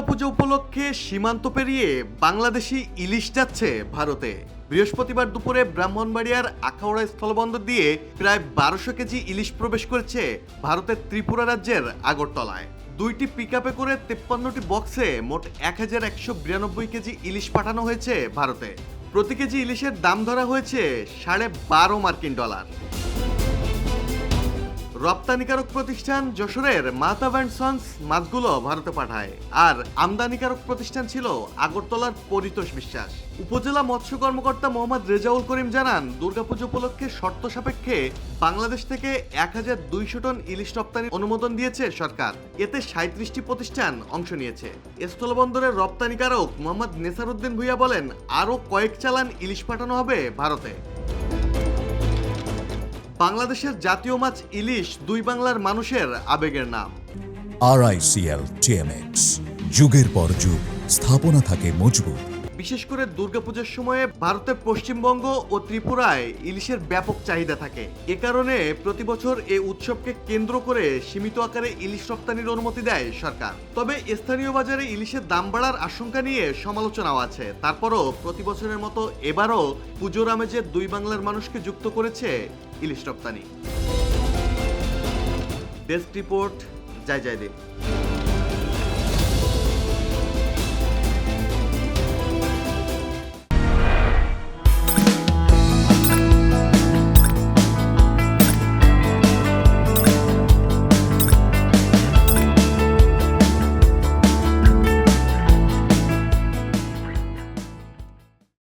উপলক্ষে সীমান্ত পেরিয়ে বাংলাদেশি ইলিশ যাচ্ছে ভারতে। বৃহস্পতিবার দুপুরে ব্রাহ্মণবাড়িয়ার আখাউড়া স্থলবন্দর দিয়ে প্রায় বারোশো কেজি ইলিশ প্রবেশ করেছে ভারতের ত্রিপুরা রাজ্যের আগরতলায়। দুইটি পিকআপে করে তেপ্পান্নটি বক্সে মোট এক হাজার একশো বিরানব্বই কেজি ইলিশ পাঠানো হয়েছে ভারতে। প্রতি কেজি ইলিশের দাম ধরা হয়েছে সাড়ে বারো মার্কিন ডলার। রপ্তানিকারক প্রতিষ্ঠান যশোরের মাহতাব অ্যান্ড সন্স মাছগুলো ভারতে পাঠায়। আর আমদানিকারক প্রতিষ্ঠান ছিল আগরতলার পরিতোষ বিশ্বাস। উপজেলা মৎস্য কর্মকর্তা মোহাম্মদ রেজাউল করিম জানান, দুর্গাপুজো উপলক্ষে শর্ত সাপেক্ষে বাংলাদেশ থেকে এক হাজার দুইশো টন ইলিশ রপ্তানির অনুমোদন দিয়েছে সরকার। এতে সাঁত্রিশটি প্রতিষ্ঠান অংশ নিয়েছে। স্থলবন্দরের রপ্তানিকারক মোহাম্মদ নেসারউদ্দিন ভুইয়া বলেন, আরও কয়েক চালান ইলিশ পাঠানো হবে ভারতে। বাংলাদেশের জাতীয় মাছ ইলিশ দুই বাংলার মানুষের আবেগের নাম। আরআইসিএল টিএমএক্স যুগের পর যুগ, স্থাপনা থাকে মজবুত। বিশেষ করে দুর্গাপূজার সময়ে ভারতের পশ্চিমবঙ্গ ও ত্রিপুরায় ইলিশের ব্যাপক চাহিদা থাকে। এ কারণে প্রতি বছর এই উৎসবকে কেন্দ্র করে সীমিত আকারে ইলিশ রপ্তানির অনুমতি দেয় সরকার। তবে স্থানীয় বাজারে ইলিশের দাম বাড়ার আশঙ্কা নিয়ে সমালোচনাও আছে। তারপরও প্রতি বছরের মতো এবারও পুজোর আমেজে দুই বাংলার মানুষকে যুক্ত করেছে ইলিশ রপ্তানি। Desk report, Joy Joydeb.